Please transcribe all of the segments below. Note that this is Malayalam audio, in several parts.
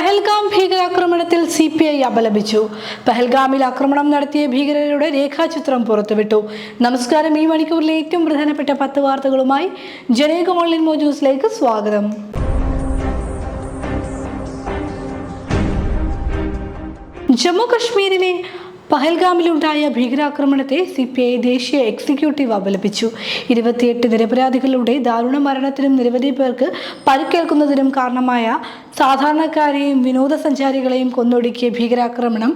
പഹൽഗാം ഭീകരാക്രമണത്തിൽ സി പി ഐ അപലപിച്ചു. പഹൽഗാമിൽ ആക്രമണം നടത്തിയ ഭീകരരുടെ രേഖാചിത്രം പുറത്തുവിട്ടു. നമസ്കാരം. ഈ മണിക്കൂറിലെ ഏറ്റവും പ്രധാനപ്പെട്ട പത്ത് വാർത്തകളുമായി ജനേക ഓൺലൈൻ മോജൂസിലേക്ക് സ്വാഗതം. ജമ്മു കശ്മീരിലെ പഹൽഗാമിലുണ്ടായ ഭീകരാക്രമണത്തെ സി പി ഐ ദേശീയ എക്സിക്യൂട്ടീവ് അപലപിച്ചു. ഇരുപത്തിയെട്ട് നിരപരാധികളുടെ ദാരുണ മരണത്തിനും നിരവധി പേർക്ക് പരിക്കേൽക്കുന്നതിനും കാരണമായ സാധാരണക്കാരെയും വിനോദസഞ്ചാരികളെയും കൊന്നൊടുക്കിയ ഭീകരാക്രമണം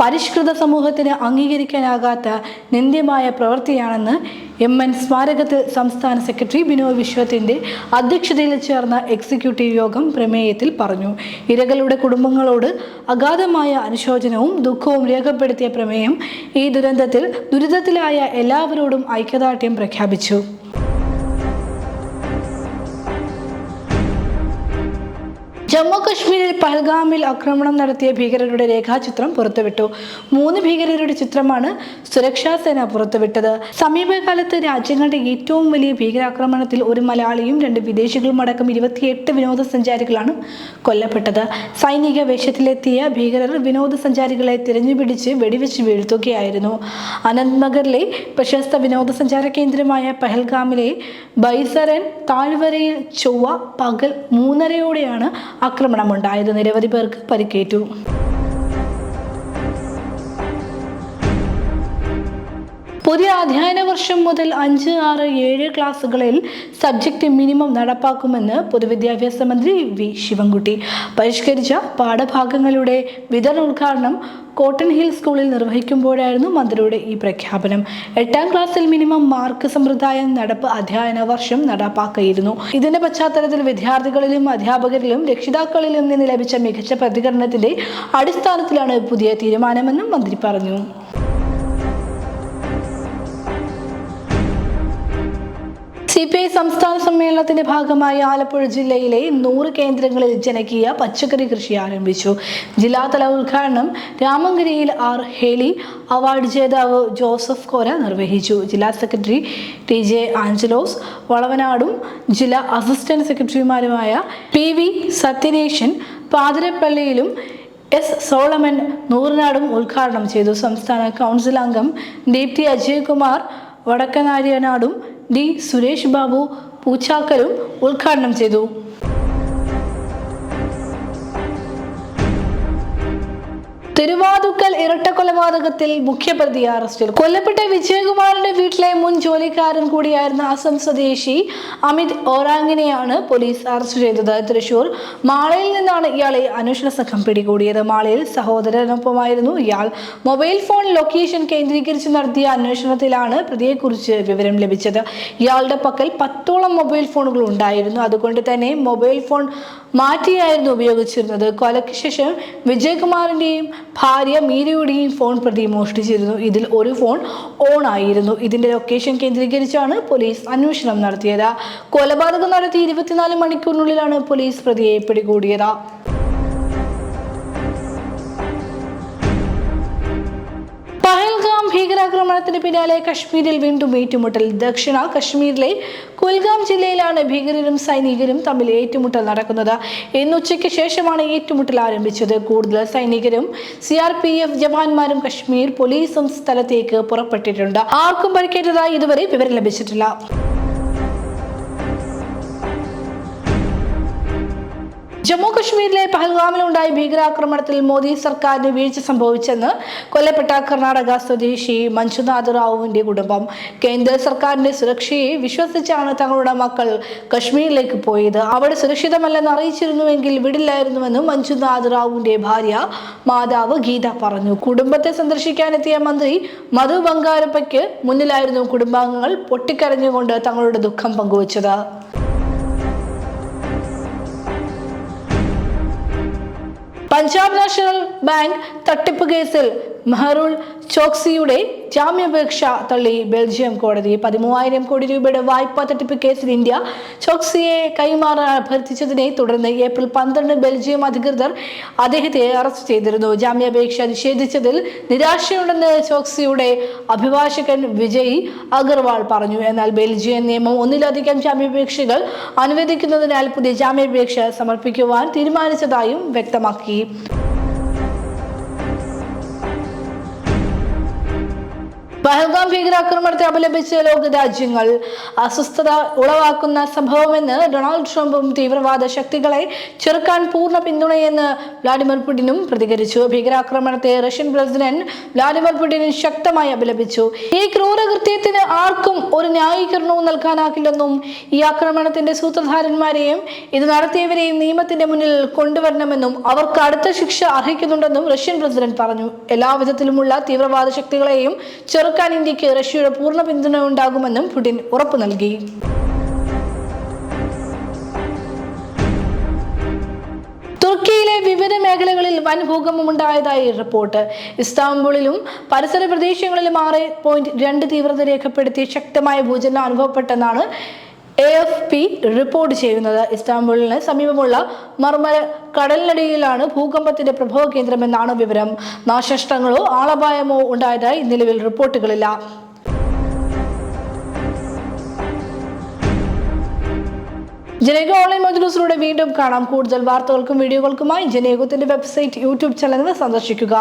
പരിഷ്കൃത സമൂഹത്തിന് അംഗീകരിക്കാനാകാത്ത നിന്ദ്യമായ പ്രവൃത്തിയാണെന്ന് എം എൻ സ്മാരകത്തിൽ സംസ്ഥാന സെക്രട്ടറി ബിനോയ് വിശ്വത്തിന്റെ അധ്യക്ഷതയിൽ ചേർന്ന എക്സിക്യൂട്ടീവ് യോഗം പ്രമേയത്തിൽ പറഞ്ഞു. ഇരകളുടെ കുടുംബങ്ങളോട് അഗാധമായ അനുശോചനവും ദുഃഖവും രേഖപ്പെടുത്തിയ പ്രമേയം ഈ ദുരന്തത്തിൽ ദുരിതത്തിലായ എല്ലാവരോടും ഐക്യദാർഢ്യം പ്രഖ്യാപിച്ചു. ജമ്മു കശ്മീരിൽ പഹൽഗാമിൽ ആക്രമണം നടത്തിയ ഭീകരരുടെ രേഖാചിത്രം പുറത്തുവിട്ടു. മൂന്ന് ഭീകരരുടെ ചിത്രമാണ് സുരക്ഷാ സേന പുറത്തുവിട്ടത്. സമീപകാലത്ത് രാജ്യങ്ങളുടെ ഏറ്റവും വലിയ ഭീകരാക്രമണത്തിൽ ഒരു മലയാളിയും രണ്ട് വിദേശികളും അടക്കം ഇരുപത്തിയെട്ട് വിനോദസഞ്ചാരികളാണ് കൊല്ലപ്പെട്ടത്. സൈനിക വേഷത്തിലെത്തിയ ഭീകരർ വിനോദസഞ്ചാരികളെ തിരഞ്ഞുപിടിച്ച് വെടിവെച്ച് വീഴ്ത്തുകയായിരുന്നു. അനന്ത്നഗറിലെ പ്രശസ്ത വിനോദസഞ്ചാര കേന്ദ്രമായ പഹൽഗാമിലെ ബൈസറൻ താഴ്വരയിൽ ചൊവ്വ പകൽ മൂന്നരയോടെയാണ് ആക്രമണമുണ്ടായത് നിരവധി പേർക്ക് പരിക്കേറ്റു. പുതിയ അധ്യയന വർഷം മുതൽ അഞ്ച് ആറ് ഏഴ് ക്ലാസ്സുകളിൽ സബ്ജക്റ്റ് മിനിമം നടപ്പാക്കുമെന്ന് പൊതുവിദ്യാഭ്യാസ മന്ത്രി വി. ശിവൻകുട്ടി. പരിഷ്കരിച്ച പാഠഭാഗങ്ങളുടെ വിതരണ ഉദ്ഘാടനം കോട്ടൺ ഹിൽ സ്കൂളിൽ നിർവഹിക്കുമ്പോഴായിരുന്നു മന്ത്രിയുടെ ഈ പ്രഖ്യാപനം. എട്ടാം ക്ലാസ്സിൽ മിനിമം മാർക്ക് സമ്പ്രദായം നടപ്പ് അധ്യയന വർഷം നടപ്പാക്കിയിരുന്നു. ഇതിന്റെ പശ്ചാത്തലത്തിൽ വിദ്യാർത്ഥികളിലും അധ്യാപകരിലും രക്ഷിതാക്കളിലും നിന്ന് ലഭിച്ച മികച്ച പ്രതികരണത്തിന്റെ അടിസ്ഥാനത്തിലാണ് പുതിയ തീരുമാനമെന്നും മന്ത്രി പറഞ്ഞു. സി പി ഐ സംസ്ഥാന സമ്മേളനത്തിന്റെ ഭാഗമായി ആലപ്പുഴ ജില്ലയിലെ നൂറ് കേന്ദ്രങ്ങളിൽ ജനകീയ പച്ചക്കറി കൃഷി ആരംഭിച്ചു. ജില്ലാതല ഉദ്ഘാടനം രാമങ്കരിയിൽ ആർ ഹേലി അവാർഡ് ജേതാവ് ജോസഫ് കോര നിർവഹിച്ചു. ജില്ലാ സെക്രട്ടറി ടി ജെ ആഞ്ചലോസ് വളവനാടും ജില്ലാ അസിസ്റ്റന്റ് സെക്രട്ടറിമാരുമായ പി വി സത്യനേശൻ പാതിരപ്പള്ളിയിലും എസ് സോളമൻ നൂറിനാടും ഉദ്ഘാടനം ചെയ്തു. സംസ്ഥാന കൗൺസിൽ അംഗം ദീപ്തി അജയ്കുമാർ വടക്കനാര്യനാടും ഡി സുരേഷ് ബാബു പൂച്ചാക്കലും ഉദ്ഘാടനം ചെയ്തു തിരുവാതുക്കൽ ഇരട്ട കൊലപാതകത്തിൽ മുഖ്യപ്രതി അറസ്റ്റിൽ കൊല്ലപ്പെട്ട വിജയകുമാറിന്റെ വീട്ടിലെ മുൻ ജോലിക്കാരൻ കൂടിയായിരുന്ന അസം സ്വദേശി അമിത് ഓറാങ്ങിനെയാണ് പോലീസ് അറസ്റ്റ് ചെയ്തത്. തൃശൂർ മാളയിൽ നിന്നാണ് ഇയാളെ അന്വേഷണ സംഘം പിടികൂടിയത്. മാളയിൽ സഹോദരനൊപ്പമായിരുന്നു ഇയാൾ. മൊബൈൽ ഫോൺ ലൊക്കേഷൻ കേന്ദ്രീകരിച്ച് നടത്തിയ അന്വേഷണത്തിലാണ് പ്രതിയെക്കുറിച്ച് വിവരം ലഭിച്ചത്. ഇയാളുടെ പക്കൽ പത്തോളം മൊബൈൽ ഫോണുകൾ ഉണ്ടായിരുന്നു. അതുകൊണ്ട് തന്നെ മൊബൈൽ ഫോൺ മാറ്റിയായിരുന്നു ഉപയോഗിച്ചിരുന്നത്. കൊലയ്ക്ക് ശേഷം വിജയകുമാറിന്റെയും ഭാര്യ മീരയുടെയും ഫോൺ പ്രതി മോഷ്ടിച്ചിരുന്നു. ഇതിൽ ഒരു ഫോൺ ഓൺ ആയിരുന്നു. ഇതിന്റെ ലൊക്കേഷൻ കേന്ദ്രീകരിച്ചാണ് പോലീസ് അന്വേഷണം നടത്തിയത്. കൊലപാതകം നടത്തി ഇരുപത്തിനാല് മണിക്കൂറിനുള്ളിലാണ് പോലീസ് പ്രതിയെ പിടികൂടിയത്. ഭീകരാക്രമണത്തിന് പിന്നാലെ കശ്മീരിൽ വീണ്ടും ഏറ്റുമുട്ടൽ. ദക്ഷിണ കശ്മീരിലെ കുൽഗാം ജില്ലയിലാണ് ഭീകരരും സൈനികരും തമ്മിൽ ഏറ്റുമുട്ടൽ നടക്കുന്നത്. ഇന്ന് ഉച്ചയ്ക്ക് ശേഷമാണ് ഏറ്റുമുട്ടൽ ആരംഭിച്ചത്. കൂടുതൽ സൈനികരും സി ആർ പി എഫ് ജവാന്മാരും കശ്മീർ പോലീസും സ്ഥലത്തേക്ക് പുറപ്പെട്ടിട്ടുണ്ട്. ആർക്കും പരിക്കേറ്റതായി ഇതുവരെ വിവരം ലഭിച്ചിട്ടില്ല. ജമ്മു കശ്മീരിലെ പഹൽഗാമിലുണ്ടായ ഭീകരാക്രമണത്തിൽ മോദി സർക്കാരിന് വീഴ്ച സംഭവിച്ചെന്ന് കൊല്ലപ്പെട്ട കർണാടക സ്വദേശി മഞ്ജുനാഥ് റാവുവിന്റെ കുടുംബം. കേന്ദ്ര സർക്കാരിന്റെ സുരക്ഷയെ വിശ്വസിച്ചാണ് തങ്ങളുടെ മക്കൾ കശ്മീരിലേക്ക് പോയത്. അവിടെ സുരക്ഷിതമല്ലെന്ന് അറിയിച്ചിരുന്നുവെങ്കിൽ വിടില്ലായിരുന്നുവെന്ന് മഞ്ജുനാഥ് റാവുവിന്റെ ഭാര്യ മാതാവ് ഗീത പറഞ്ഞു. കുടുംബത്തെ സന്ദർശിക്കാനെത്തിയ മന്ത്രി മധു ബംഗാരപ്പയ്ക്ക് മുന്നിലായിരുന്നു കുടുംബാംഗങ്ങൾ പൊട്ടിക്കരഞ്ഞുകൊണ്ട് തങ്ങളുടെ ദുഃഖം പങ്കുവച്ചത്. પંજાબ નેશનલ ബാങ്ക് തട്ടിപ്പ് കേസിൽ മെഹറുൾ ചോക്സിയുടെ ജാമ്യാപേക്ഷ തള്ളി ബെൽജിയം കോടതി. പതിമൂവായിരം കോടി രൂപയുടെ വായ്പാ തട്ടിപ്പ് കേസിൽ ഇന്ത്യ ചോക്സിയെ കൈമാറാൻ അഭ്യർത്ഥിച്ചതിനെ തുടർന്ന് ഏപ്രിൽ പന്ത്രണ്ട് ബെൽജിയം അധികൃതർ അദ്ദേഹത്തെ അറസ്റ്റ് ചെയ്തിരുന്നു. ജാമ്യാപേക്ഷ നിഷേധിച്ചതിൽ നിരാശയുണ്ടെന്ന് ചോക്സിയുടെ അഭിഭാഷകൻ വിജയ് അഗർവാൾ പറഞ്ഞു. എന്നാൽ ബെൽജിയം നിയമം ഒന്നിലധികം ജാമ്യാപേക്ഷകൾ അനുവദിക്കുന്നതിനാൽ പുതിയ ജാമ്യാപേക്ഷ സമർപ്പിക്കുവാൻ തീരുമാനിച്ചതായും വ്യക്തമാക്കി. പഹൽഗാം ഭീകരാക്രമണത്തെ അപലപിച്ച് ലോകരാജ്യങ്ങൾ അസ്വസ്ഥത ഉളവാക്കുന്ന സംഭവമെന്ന് ഡൊണാൾഡ് ട്രംപും തീവ്രവാദ ശക്തികളെ ചെറുക്കാൻ പൂർണ പിന്തുണയെന്ന് വ്ളാഡിമിർ പുടിനും പ്രതികരിച്ചു. ഭീകരാക്രമണത്തെ റഷ്യൻ പ്രസിഡന്റ് വ്ളാഡിമിർ പുടിനും ശക്തമായി അപലപിച്ചു. ഈ ക്രൂരകൃത്യത്തിന് ആർക്കും ഒരു ന്യായീകരണവും നൽകാനാകില്ലെന്നും ഈ ആക്രമണത്തിന്റെ സൂത്രധാരന്മാരെയും ഇത് നടത്തിയവരെയും നിയമത്തിന്റെ മുന്നിൽ കൊണ്ടുവരണമെന്നും അവർക്ക് അടുത്ത ശിക്ഷ അർഹിക്കുന്നുണ്ടെന്നും റഷ്യൻ പ്രസിഡന്റ് പറഞ്ഞു. എല്ലാവിധത്തിലുമുള്ള തീവ്രവാദ ശക്തികളെയും ചെറുക്കാൻ ഇന്ത്യയ്ക്ക് റഷ്യയുടെ പൂർണ പിന്തുണ ഉണ്ടാകുമെന്നും പുടിൻ ഉറപ്പു നൽകി. തുർക്കിയിലെ വിവിധ മേഖലകളിൽ വൻ ഭൂകമ്പമുണ്ടായതായി റിപ്പോർട്ട്. ഇസ്താംബുളിലും പരിസര പ്രദേശങ്ങളിലും ആറ് പോയിന്റ് രണ്ട് തീവ്രത രേഖപ്പെടുത്തി ശക്തമായ ഭൂചലനം അനുഭവപ്പെട്ടെന്നാണ് എ എഫ് പി റിപ്പോർട്ട് ചെയ്യുന്നത്. ഇസ്താംബുളിന് സമീപമുള്ള മർമര കടലിനടിയിലാണ് ഭൂകമ്പത്തിന്റെ പ്രഭവ കേന്ദ്രമെന്നാണ് വിവരം. നാശനഷ്ടങ്ങളോ ആളപായമോ ഉണ്ടായതായി നിലവിൽ റിപ്പോർട്ടുകളില്ല. ജനേഗ ഓൺലൈൻ മജുലൂസിലൂടെ വീണ്ടും കാണാം. കൂടുതൽ വാർത്തകൾക്കും വീഡിയോകൾക്കുമായി ജനേകത്തിന്റെ വെബ്സൈറ്റ് യൂട്യൂബ് ചാനൽ സന്ദർശിക്കുക.